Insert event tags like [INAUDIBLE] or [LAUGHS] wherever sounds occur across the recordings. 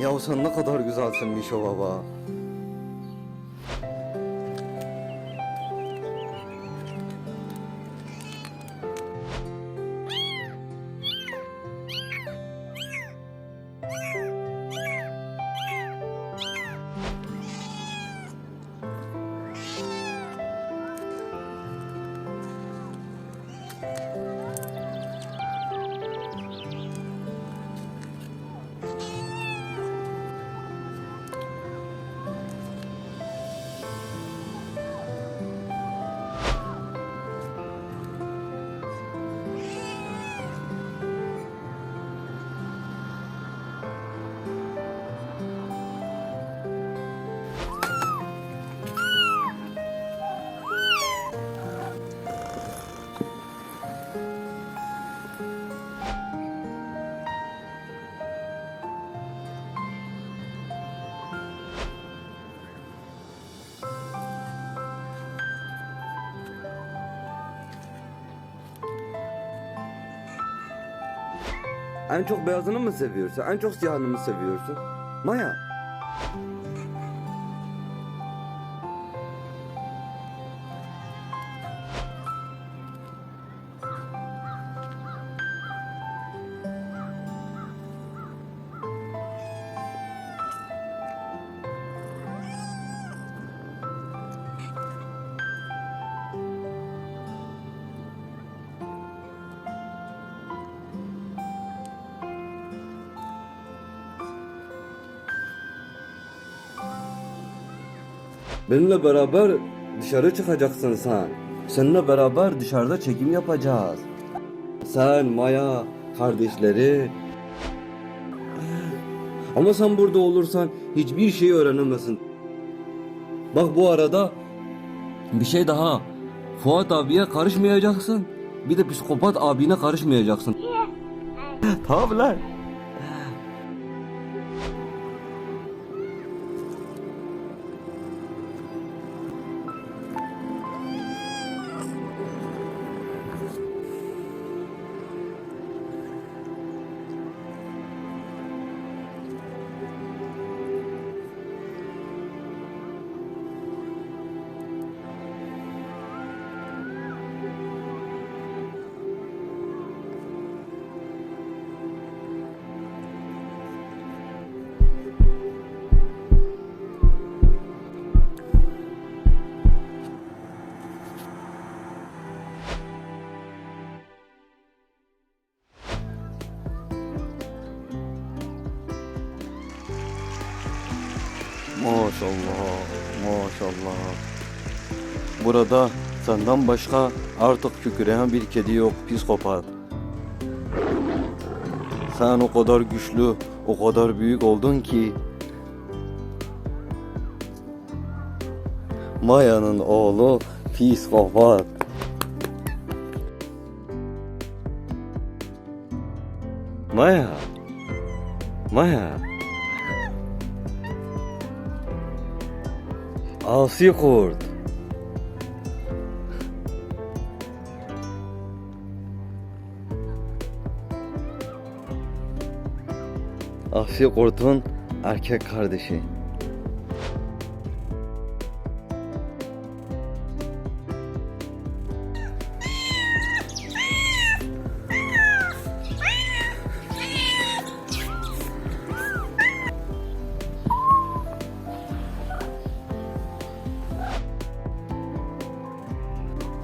Ya sen ne kadar güzelsin Mişo baba. Bye. En çok beyazını mı seviyorsun? En çok siyahını mı seviyorsun? Maya. Benimle beraber dışarı çıkacaksın sen. Seninle beraber dışarıda çekim yapacağız. Sen, Maya, kardeşleri. Ama sen burada olursan hiçbir şey öğrenemezsin. Bak bu arada bir şey daha. Fuat abiye karışmayacaksın. Bir de psikopat abine karışmayacaksın. tamam lan. Maşallah, maşallah. Burada senden başka artık kükreyen bir kedi yok psikopat. Sen o kadar güçlü, o kadar büyük oldun ki Maya'nın oğlu psikopat. Maya. Maya. Asi kurt. Asi kurtun erkek kardeşi.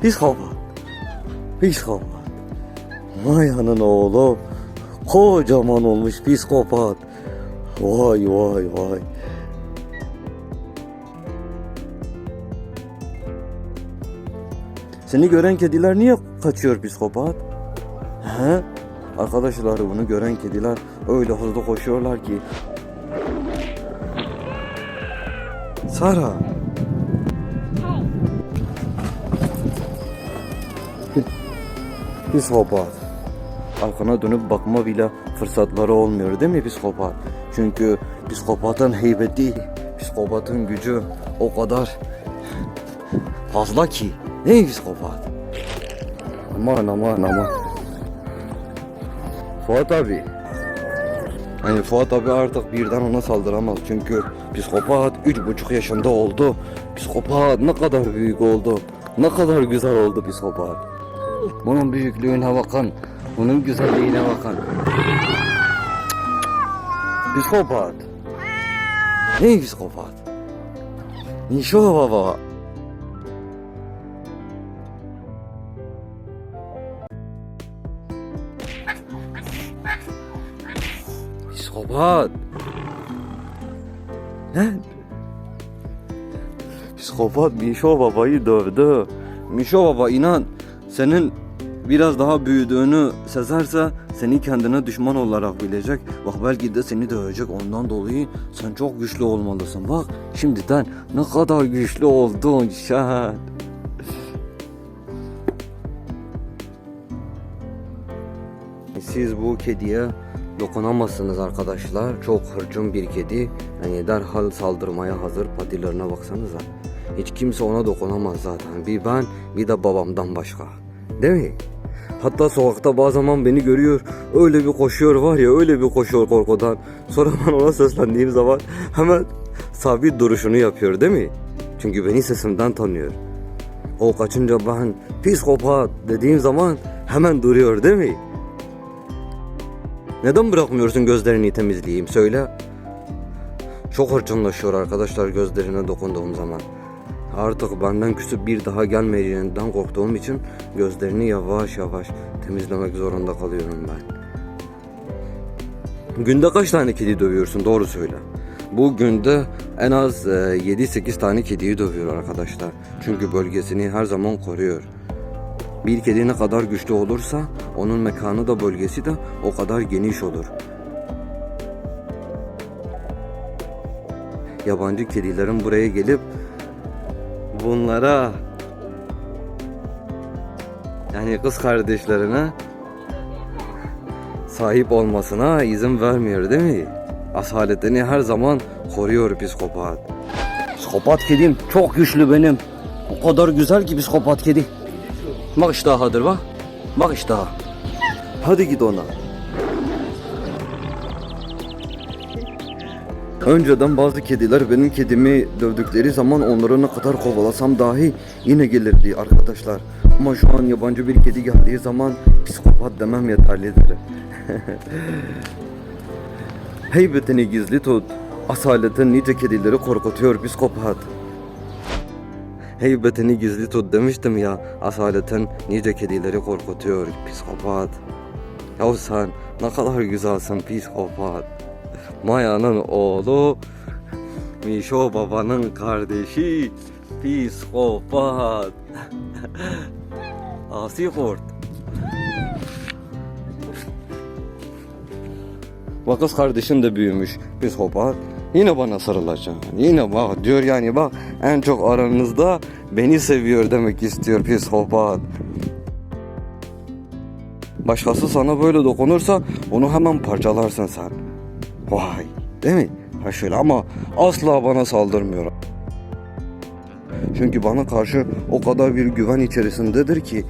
Psikopat. Psikopat. Maya'nın oğlu kocaman olmuş psikopat. Vay vay vay. Seni gören kediler niye kaçıyor psikopat? He? Arkadaşlar bunu gören kediler öyle hızlı koşuyorlar ki. Sara. Psikopat. Arkana dönüp bakma bile fırsatları olmuyor değil mi psikopat? Çünkü psikopatın heybeti, psikopatın gücü o kadar fazla ki. Mi psikopat? Aman aman aman. Fuat abi. Hani Fuat abi artık birden ona saldıramaz çünkü psikopat üç buçuk yaşında oldu. Psikopat ne kadar büyük oldu. Ne kadar güzel oldu psikopat. Bunun büyüklüğüne bakın. Bunun güzelliğine bakın. Psikopat. Ne psikopat? Nişo baba. Psikopat. Ne? Psikopat Mişo babayı dövdü. Mişo baba inan senin biraz daha büyüdüğünü sezerse seni kendine düşman olarak bilecek. Bak belki de seni dövecek ondan dolayı sen çok güçlü olmalısın. Bak şimdiden ne kadar güçlü oldun sen. Siz bu kediye dokunamazsınız arkadaşlar. Çok hırçın bir kedi. Yani derhal saldırmaya hazır. Patilerine baksanıza. Hiç kimse ona dokunamaz zaten. Bir ben bir de babamdan başka. Değil mi? Hatta sokakta bazı zaman beni görüyor. Öyle bir koşuyor var ya öyle bir koşuyor korkudan. Sonra ben ona seslendiğim zaman hemen sabit duruşunu yapıyor değil mi? Çünkü beni sesimden tanıyor. O kaçınca ben psikopat dediğim zaman hemen duruyor değil mi? Neden bırakmıyorsun gözlerini temizleyeyim söyle. Çok hırçınlaşıyor arkadaşlar gözlerine dokunduğum zaman. Artık benden küsüp bir daha gelmeyeceğinden korktuğum için gözlerini yavaş yavaş temizlemek zorunda kalıyorum ben. Günde kaç tane kedi dövüyorsun doğru söyle. Bu günde en az e, 7-8 tane kediyi dövüyor arkadaşlar. Çünkü bölgesini her zaman koruyor. Bir kedi ne kadar güçlü olursa onun mekanı da bölgesi de o kadar geniş olur. Yabancı kedilerin buraya gelip bunlara yani kız kardeşlerine sahip olmasına izin vermiyor değil mi? Asaletini her zaman koruyor psikopat. Psikopat kedim çok güçlü benim. O kadar güzel ki psikopat kedi. Bak iştahıdır bak. Bak iştahı. Hadi git ona. Önceden bazı kediler benim kedimi dövdükleri zaman onları ne kadar kovalasam dahi yine gelirdi arkadaşlar. Ama şu an yabancı bir kedi geldiği zaman psikopat demem yeterlidir. [LAUGHS] Heybetini gizli tut. Asaletin nice kedileri korkutuyor psikopat. Heybetini gizli tut demiştim ya. Asaletin nice kedileri korkutuyor psikopat. Ya sen ne kadar güzelsin psikopat. Maya'nın oğlu Mişo babanın kardeşi psikopat. [LAUGHS] Asi kurt. Bak kız kardeşin de büyümüş psikopat. Yine bana sarılacak. Yine bak diyor yani bak en çok aranızda beni seviyor demek istiyor psikopat. Başkası sana böyle dokunursa onu hemen parçalarsın sen. Vay değil mi? Ha şöyle ama asla bana saldırmıyor. Çünkü bana karşı o kadar bir güven içerisindedir ki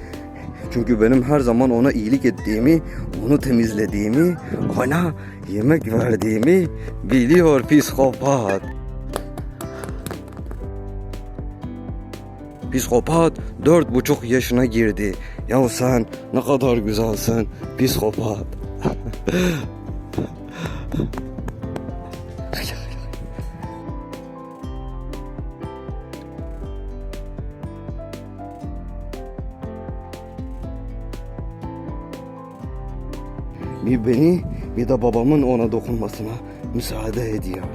çünkü benim her zaman ona iyilik ettiğimi, onu temizlediğimi, ona yemek verdiğimi biliyor psikopat. Psikopat dört buçuk yaşına girdi. Ya sen ne kadar güzelsin psikopat. [LAUGHS] bir beni bir de babamın ona dokunmasına müsaade ediyor.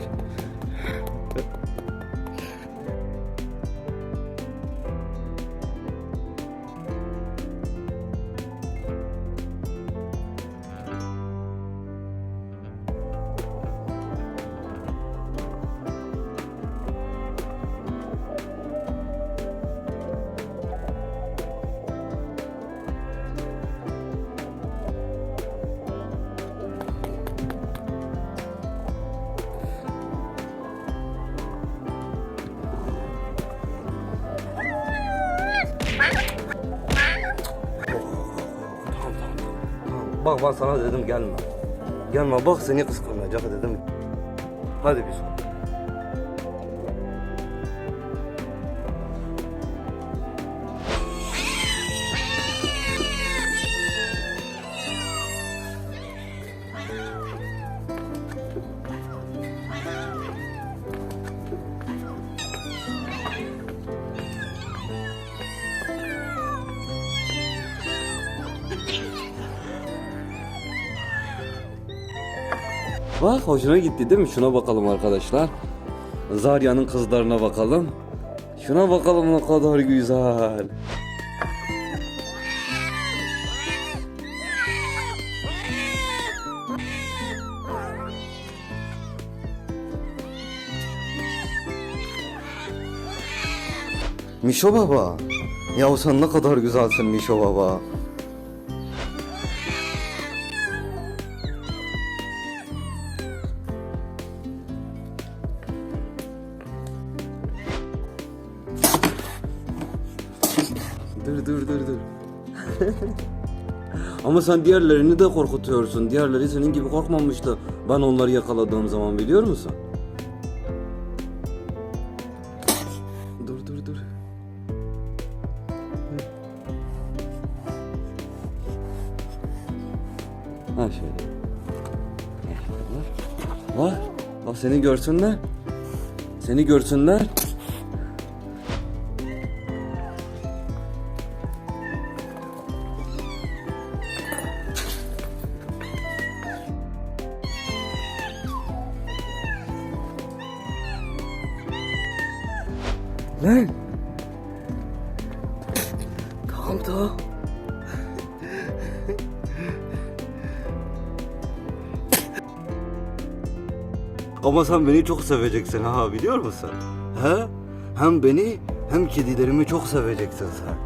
Bak ben sana dedim gelme. Gelme bak seni kıskanacak dedim. Hadi biz. Bak hoşuna gitti değil mi? Şuna bakalım arkadaşlar. Zarya'nın kızlarına bakalım. Şuna bakalım ne kadar güzel. Mişo baba. Ya sen ne kadar güzelsin Mişo baba. Sen diğerlerini de korkutuyorsun. Diğerleri senin gibi korkmamıştı. Ben onları yakaladığım zaman biliyor musun? Dur dur dur. Ha şöyle. Bak. Bak. Bak seni görsünler. Seni görsünler. Lan. Tamam tamam. Ama sen beni çok seveceksin ha biliyor musun? He? Hem beni hem kedilerimi çok seveceksin sen.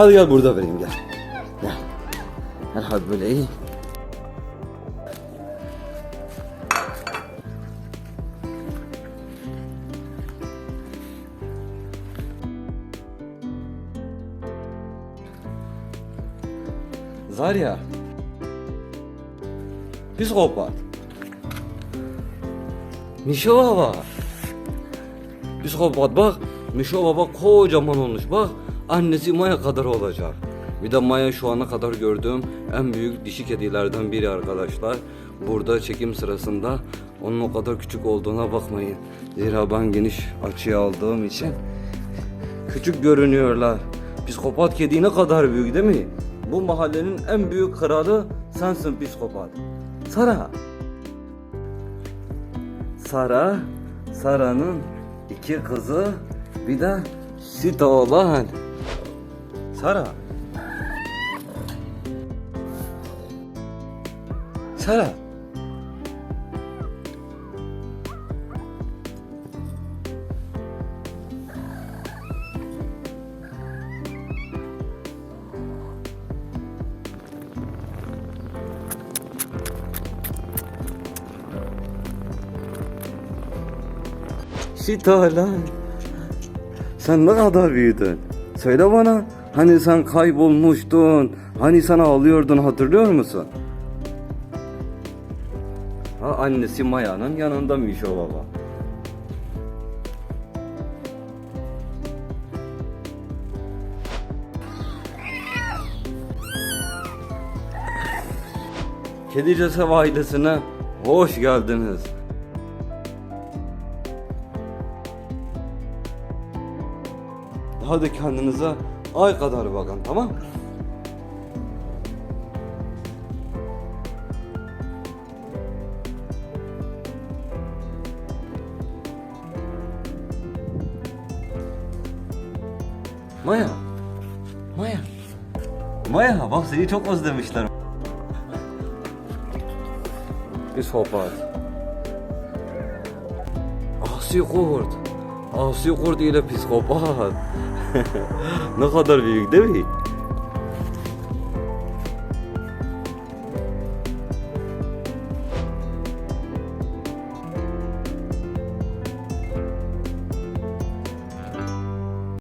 Hadi gel burada vereyim gel. Gel. Gel hadi böyle iyi. Zarya. Psikopat. Mişo baba. Psikopat bak. Mişo baba kocaman olmuş bak. Annesi Maya kadar olacak. Bir de Maya şu ana kadar gördüğüm en büyük dişi kedilerden biri arkadaşlar. Burada çekim sırasında onun o kadar küçük olduğuna bakmayın. Zira ben geniş açıya aldığım için küçük görünüyorlar. Psikopat kedi ne kadar büyük değil mi? Bu mahallenin en büyük kralı sensin psikopat. Sara. Sara, Sara'nın iki kızı bir de Sita olan. Sara. Sara. Sita lan. Sen ne kadar büyüdün? Söyle bana. Hani sen kaybolmuştun. Hani sana ağlıyordun hatırlıyor musun? Ha, annesi Maya'nın yanındaymış o baba. Kedi Cesev ailesine Hoş geldiniz. Hadi kendinize ay kadar bakın tamam mı? Maya. Maya. Maya bak seni çok özlemişler. Psikopat. Asi kurt. Asi kurt ile psikopat. Ne kadar büyük değil mi?